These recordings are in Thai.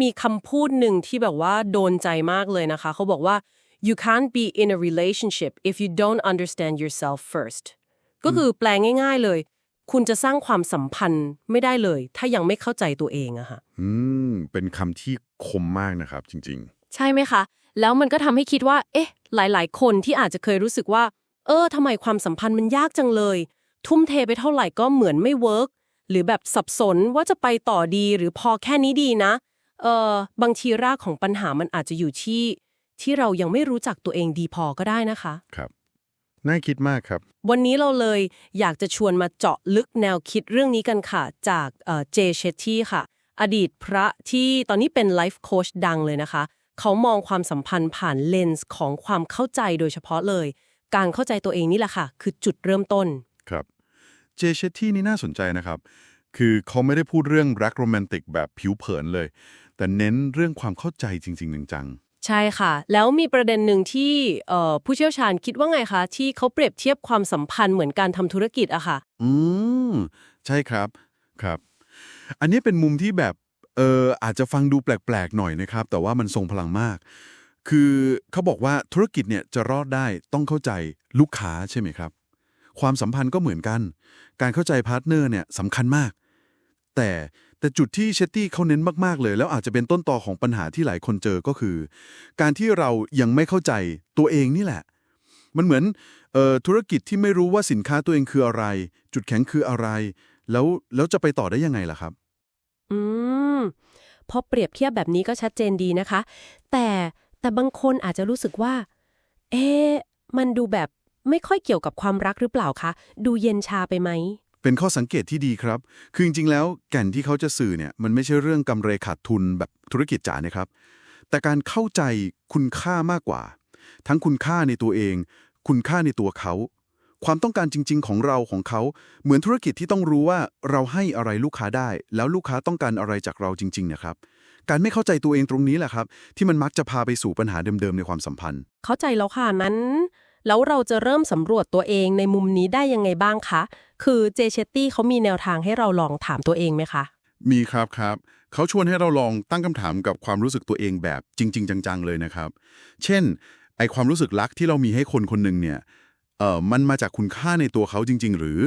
มีคำพูดหนึ่งที่แบบว่าโดนใจมากเลยนะคะ เขาบอกว่า you can't be in a relationship if you don't understand yourself first ก็คือแปลง่าย ๆเลย คุณจะสร้างความสัมพันธ์ไม่ได้เลย ถ้ายังไม่เข้าใจตัวเองอะค่ะอืม เป็นคำที่คมมากนะครับจริงใช่ไหมคะ แล้วมันก็ทำให้คิดว่า เอ๊ะ หลายๆ คนที่อาจจะเคยรู้สึกว่า เออทำไมความสัมพันธ์มันยากจังเลย ทุ่มเทไปเท่าไหร่ก็เหมือนไม่เวิร์กหรือแบบสับสนว่าจะไปต่อดีหรือพอแค่นี้ดีนะ เออบางทีรากของปัญหามันอาจจะอยู่ที่ ที่เรายังไม่รู้จักตัวเองดีพอก็ได้นะคะๆครับ น่าคิดมากครับ วันนี้เราเลยอยากจะชวนมาเจาะลึกแนวคิดเรื่องนี้กันค่ะ จากเจเชตตี้ค่ะ อดีตพระที่ตอนนี้เป็นไลฟ์โค้ชดังเลยนะคะ เขามองความสัมพันธ์ผ่านเลนส์ของความเข้าใจโดยเฉพาะเลย การเข้าใจตัวเองนี่แหละค่ะ คือจุดเริ่มต้น ครับ เจเชตที่นี่น่าสนใจนะครับ คือเขาไม่ได้พูดเรื่องรักโรแมนติกแบบผิวเผินเลย แต่เน้นเรื่องความเข้าใจจริง ๆ จังใช่ค่ะ แล้วมีประเด็นหนึ่งที่เอ่อผู้เชี่ยวชาญคิดว่าไงคะ ที่เขาเปรียบเทียบความสัมพันธ์เหมือนการทำธุรกิจอะค่ะๆอืม ใช่ครับครับ อันนี้เป็นมุมที่แบบเอออาจจะฟังดูแปลกๆหน่อยนะครับ แต่ว่ามันทรงพลังมาก คือเขาบอกว่าธุรกิจเนี่ยจะรอดได้ต้องเข้าใจลูกค้าใช่ไหมครับ ความสัมพันธ์ก็เหมือนกัน การเข้าใจพาร์ทเนอร์เนี่ยสำคัญมาก แต่ แต่จุดที่เชตตี้เขาเน้นมากๆเลย แล้วอาจจะเป็นต้นตอของปัญหาที่หลายคนเจอก็คือ การที่เรายังไม่เข้าใจตัวเองนี่แหละ มันเหมือนออธุรกิจที่ไม่รู้ว่าสินค้าตัวเองคืออะไร จุดแข็งคืออะไร แล้วแล้วจะไปต่อได้ยังไงล่ะครับ อืมพอเปรียบเทียบแบบนี้ก็ชัดเจนดีนะคะ แต่แต่บางคนอาจจะรู้สึกว่า เอ๊ะมันดูแบบไม่ค่อยเกี่ยวกับความรักหรือเปล่าคะ ดูเย็นชาไปไหม เป็นข้อสังเกตที่ดีครับ คือจริงๆ แล้วแก่นที่เขาจะสื่อเนี่ยมันไม่ใช่เรื่องกำไรขาดทุนแบบธุรกิจจ๋านะครับ แต่การเข้าใจคุณค่ามากกว่า ทั้งคุณค่าในตัวเอง คุณค่าในตัวเขา ความต้องการจริง ๆ ของเราของเขา เหมือนธุรกิจที่ต้องรู้ว่าเราให้อะไรลูกค้าได้ แล้วลูกค้าต้องการอะไรจากเราจริง ๆ นะครับการไม่เข้าใจตัวเองตรงนี้แหละครับ ที่มันมักจะพาไปสู่ปัญหาเดิมๆในความสัมพันธ์ เข้าใจแล้วค่ะนั้น แล้วเราจะเริ่มสำรวจตัวเองในมุมนี้ได้ยังไงบ้างคะ คือเจเชตตี้เขามีแนวทางให้เราลองถามตัวเองไหมคะ มีครับครับเขาชวนให้เราลองตั้งคำถามกับความรู้สึกตัวเองแบบจริง ๆ จัง ๆ เลยนะครับ เช่น ไอความรู้สึกรักที่เรามีให้คนคนหนึ่งเนี่ยเออมันมาจากคุณค่าในตัวเขาจริง ๆ หรือ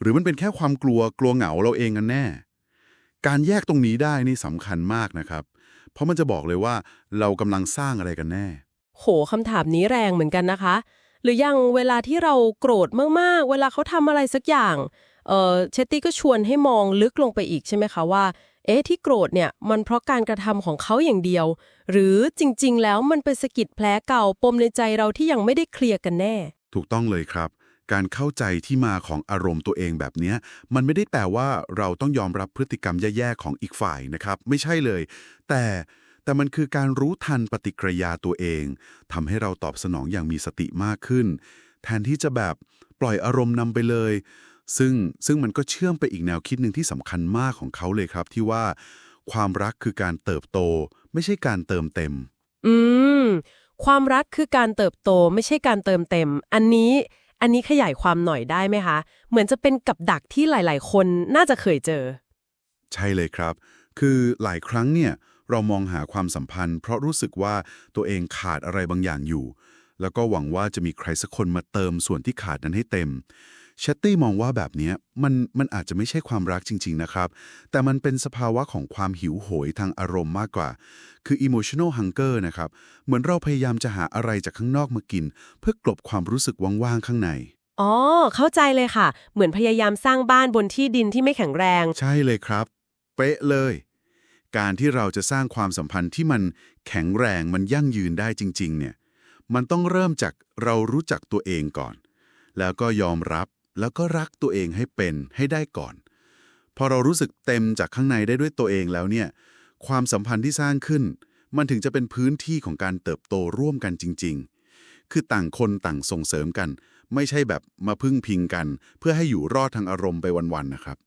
หรือมันเป็นแค่ความกลัวกลัวเหงาเราเองกันแน่ การแยกตรงนี้ได้นี่สำคัญมากนะครับ เพราะมันจะบอกเลยว่าเรากำลังสร้างอะไรกันแน่ โหคำถามนี้แรงเหมือนกันนะคะ หรือยังเวลาที่เราโกรธมากๆ เวลาเขาทำอะไรสักอย่างเออเชตตี้ก็ชวนให้มองลึกลงไปอีกใช่ไหมคะว่า เอ๊ะที่โกรธเนี่ยมันเพราะการกระทำของเขาอย่างเดียว หรือจริงๆ แล้วมันเป็นสะกิดแผลเก่าปมในใจเราที่ยังไม่ได้เคลียร์กันแน่ ถูกต้องเลยครับ การเข้าใจที่มาของอารมณ์ตัวเองแบบนี้มันไม่ได้แปลว่าเราต้องยอมรับพฤติกรรมแย่ๆของอีกฝ่ายนะครับ ไม่ใช่เลย แต่ แต่มันคือการรู้ทันปฏิกิริยาตัวเองทำให้เราตอบสนองอย่างมีสติมากขึ้น แทนที่จะแบบปล่อยอารมณ์นำไปเลย ซึ่งซึ่งมันก็เชื่อมไปอีกแนวคิดหนึ่งที่สำคัญมากของเขาเลยครับ ที่ว่าความรักคือการเติบโต ไม่ใช่การเติมเต็ม อืม ความรักคือการเติบโตไม่ใช่การเติมเต็ม อันนี้อันนี้ขยายความหน่อยได้ไหมคะ เหมือนจะเป็นกับดักที่หลาย ๆ คนน่าจะเคยเจอ ใช่เลยครับ คือหลายครั้งเนี่ย เรามองหาความสัมพันธ์ เพราะรู้สึกว่าตัวเองขาดอะไรบางอย่างอยู่ แล้วก็หวังว่าจะมีใครสักคนมาเติมส่วนที่ขาดนั้นให้เต็มเชตตี้มองว่าแบบเนี้ยมันมันอาจจะไม่ใช่ความรักจริง ๆ นะครับ แต่มันเป็นสภาวะของความหิวโหยทางอารมณ์มากกว่า คือ emotional hunger นะครับ เหมือนเราพยายามจะหาอะไรจากข้างนอกมากิน เพื่อกลบความรู้สึกว่างๆข้างใน อ๋อ เข้าใจเลยค่ะ เหมือนพยายามสร้างบ้านบนที่ดินที่ไม่แข็งแรง ใช่เลยครับ เป๊ะเลย การที่เราจะสร้างความสัมพันธ์ที่มันแข็งแรงมันยั่งยืนได้จริง ๆ เนี่ย มันต้องเริ่มจากเรารู้จักตัวเองก่อน แล้วก็ยอมรับแล้วก็รักตัวเองให้เป็นให้ได้ก่อน พอเรารู้สึกเต็มจากข้างในได้ด้วยตัวเองแล้วเนี่ย ความสัมพันธ์ที่สร้างขึ้น มันถึงจะเป็นพื้นที่ของการเติบโตร่วมกันจริง ๆ คือต่างคนต่างส่งเสริมกัน ไม่ใช่แบบมาพึ่งพิงกัน เพื่อให้อยู่รอดทางอารมณ์ไปวันๆนะครับ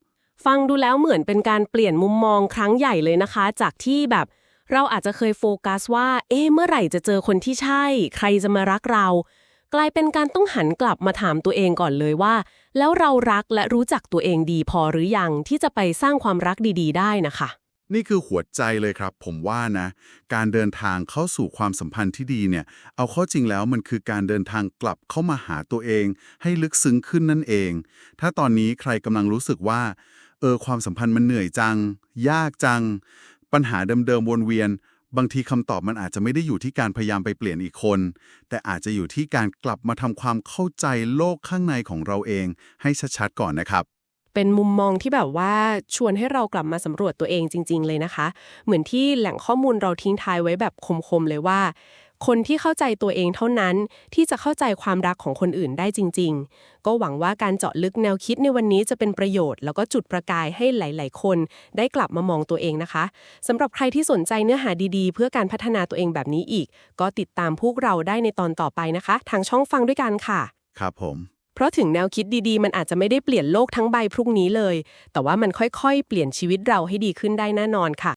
ฟังดูแล้วเหมือนเป็นการเปลี่ยนมุมมองครั้งใหญ่เลยนะคะ จากที่แบบเราอาจจะเคยโฟกัสว่า เอ๊ะเมื่อไหร่จะเจอคนที่ใช่ ใครจะมารักเรา กลายเป็นการต้องหันกลับมาถามตัวเองก่อนเลยว่า แล้วเรารักและรู้จักตัวเองดีพอหรือยังที่จะไปสร้างความรักดี ๆ ได้นะคะ นี่คือหัวใจเลยครับ ผมว่านะ การเดินทางเข้าสู่ความสัมพันธ์ที่ดีเนี่ย เอาเข้าจริงแล้วมันคือการเดินทางกลับเข้ามาหาตัวเอง ให้ลึกซึ้งขึ้นนั่นเอง ถ้าตอนนี้ใครกำลังรู้สึกว่า เออความสัมพันธ์มันเหนื่อยจัง ยากจัง ปัญหาเดิมๆวนเวียน บางทีคำตอบมันอาจจะไม่ได้อยู่ที่การพยายามไปเปลี่ยนอีกคน แต่อาจจะอยู่ที่การกลับมาทำความเข้าใจโลกข้างในของเราเอง ให้ชัดๆก่อนนะครับเป็นมุมมองที่แบบว่าชวนให้เรากลับมาสำรวจตัวเองจริง ๆ เลยนะคะ เหมือนที่แหล่งข้อมูลเราทิ้งท้ายไว้แบบคมๆเลยว่า คนที่เข้าใจตัวเองเท่านั้นที่จะเข้าใจความรักของคนอื่นได้จริง ๆ ก็หวังว่าการเจาะลึกแนวคิดในวันนี้จะเป็นประโยชน์ แล้วก็จุดประกายให้หลาย ๆ คนได้กลับมามองตัวเองนะคะสำหรับใครที่สนใจเนื้อหาดีๆ เพื่อการพัฒนาตัวเองแบบนี้อีก ก็ติดตามพวกเราได้ในตอนต่อไปนะคะ ทางช่องฟังด้วยกันค่ะ ครับผม เพราะถึงแนวคิดดีๆ มันอาจจะไม่ได้เปลี่ยนโลกทั้งใบพรุ่งนี้เลย แต่ว่ามันค่อยๆ เปลี่ยนชีวิตเราให้ดีขึ้นได้แน่นอนค่ะ